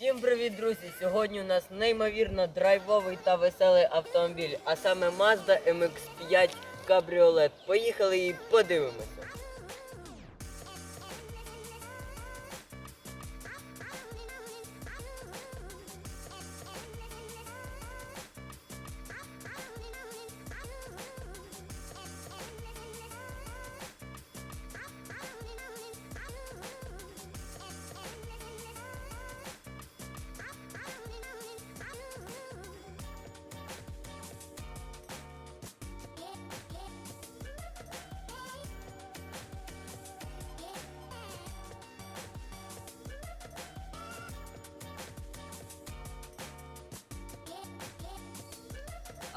Всім привіт, друзі! Сьогодні у нас неймовірно драйвовий та веселий автомобіль, а саме Mazda MX-5 Cabriolet. Поїхали і подивимося.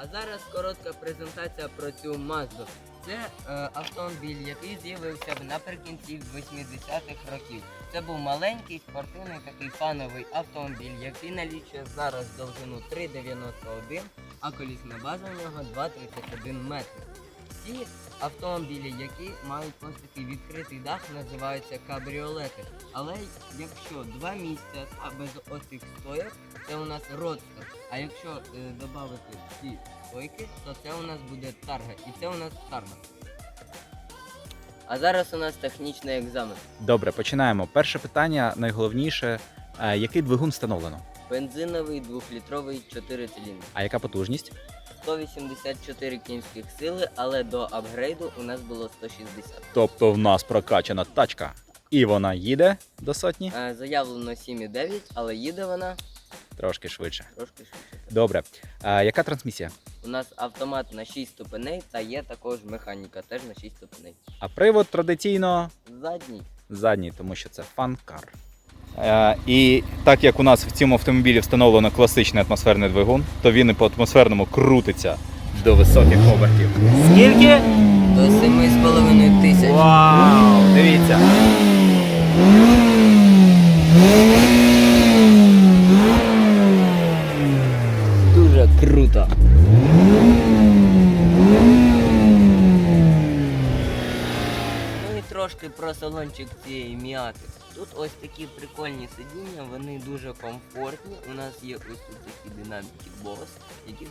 А зараз коротка презентація про цю Мазду. Це е, автомобіль, який з'явився наприкінці 80-х років. Це був маленький спортивний такий фановий автомобіль, який налічує зараз довжину 3,91, а колісна база у нього 2,31 метри. Ці автомобілі, які мають ось такий відкритий дах, називаються кабріолети. Але якщо два місця а без оцих стояк, це у нас родстер. А якщо е, додати ці стойки, то це у нас буде тарга. І це у нас тарга. А зараз у нас технічний екзамен. Добре, починаємо. Перше питання, найголовніше. Е, Який двигун встановлено? Бензиновий двохлітровий 4 циліндри. А яка потужність? 184 кінських сили, але до апгрейду у нас було 160. Тобто в нас прокачана тачка. І вона їде до сотні Е, Заявлено 7,9, але їде вона трошки швидше. трошки швидше. Добре. Е, Яка трансмісія? У нас автомат на 6 ступеней та є також механіка, теж на 6 ступеней. А привод традиційно Задній. задній, тому що це фан-кар. Е, і так як у нас в цьому автомобілі встановлено класичний атмосферний двигун, то він і по атмосферному крутиться до високих обертів. Скільки? До 7,5 тисяч. Вау! Дивіться. Дуже круто. Ну і трошки про салончик цієї міати. Тут ось такі прикольні сидіння, вони дуже комфортні. У нас є ось тут такі динаміки бос, які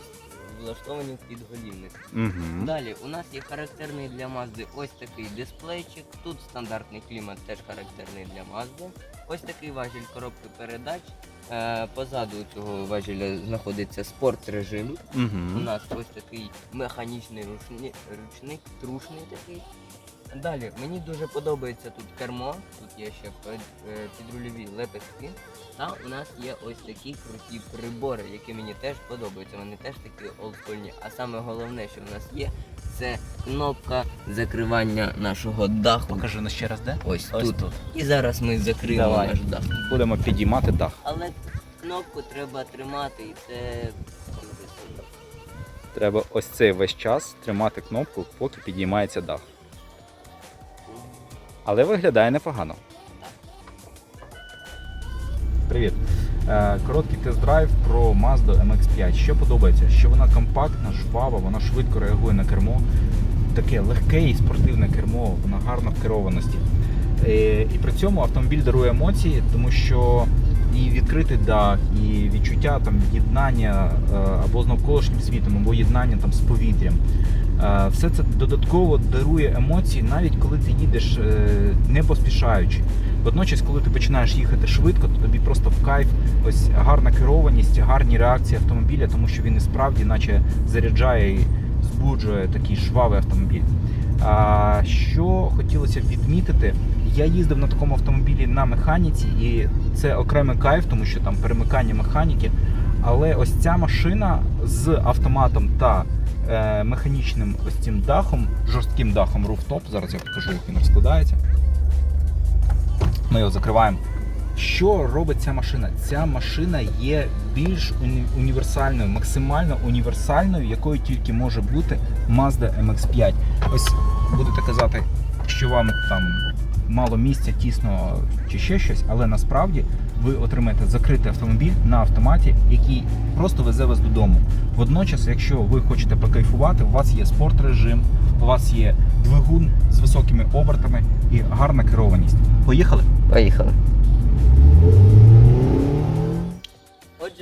влаштовані в підголівник. Угу. Далі у нас є характерний для Mazda ось такий дисплейчик. Тут стандартний клімат теж характерний для Mazda. Ось такий важіль коробки передач. Е, позаду цього важеля знаходиться спорт режим. У Угу. нас ось такий механічний ручні, ручник, трушний такий. Далі мені дуже подобається тут кермо, тут є ще е, підрульові лепестки. Та у нас є ось такі круті прибори, які мені теж подобаються. Вони теж такі олдскульні. А саме головне, що в нас є, це кнопка закривання нашого даху. Покажи нас ще раз, де? Ось, Ось тут. тут. І зараз ми закриємо Давай. наш дах. Будемо підіймати дах. Але кнопку треба тримати і це дуже сильно. Треба ось цей весь час тримати кнопку, поки підіймається дах. Але виглядає непогано. Привіт. Е, Короткий тест-драйв про Mazda MX5. Що подобається? Що вона компактна, жвава, вона швидко реагує на кермо. Таке легке і спортивне кермо, вона гарна в керованості. Е, І при цьому автомобіль дарує емоції, тому що і відкритий дах, і відчуття там єднання е, або з навколишнім світом, або єднання там з повітрям. Все це додатково дарує емоції, навіть коли ти їдеш е, не поспішаючи. Водночас, коли ти починаєш їхати швидко, то тобі просто в кайф ось гарна керованість, гарні реакції автомобіля, тому що він і справді, наче заряджає і збуджує такий жвавий автомобіль. А, що хотілося відмітити, я їздив на такому автомобілі на механіці, і це окремий кайф, тому що там перемикання механіки. Але ось ця машина з автоматом та механічним ось цим дахом, жорстким дахом рууфтоп, зараз я покажу, як він розкладається. Ми його закриваємо. Що робить ця машина? Ця машина є більш уні- універсальною, максимально універсальною, якою тільки може бути Mazda MX5. Ось будете казати, що вам там мало місця, тісно чи ще щось, але насправді ви отримаєте закритий автомобіль на автоматі, який просто везе вас додому. Водночас, якщо ви хочете покайфувати, у вас є спорт режим, у вас є двигун з високими обертами і гарна керованість. Поїхали? Поїхали.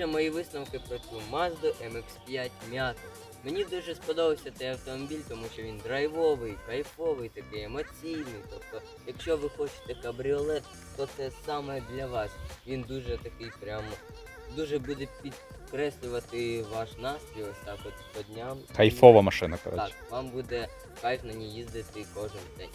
Мої висновки про цю Mazda MX-5 м'ята. Мені дуже сподобався цей автомобіль, тому що він драйвовий, кайфовий, такий емоційний. Тобто, якщо ви хочете кабріолет, то це саме для вас. Він дуже такий прям дуже буде підкреслювати ваш настрій ось так от по дням. Кайфова машина, коротше. Так, вам буде кайф на ній їздити кожен день.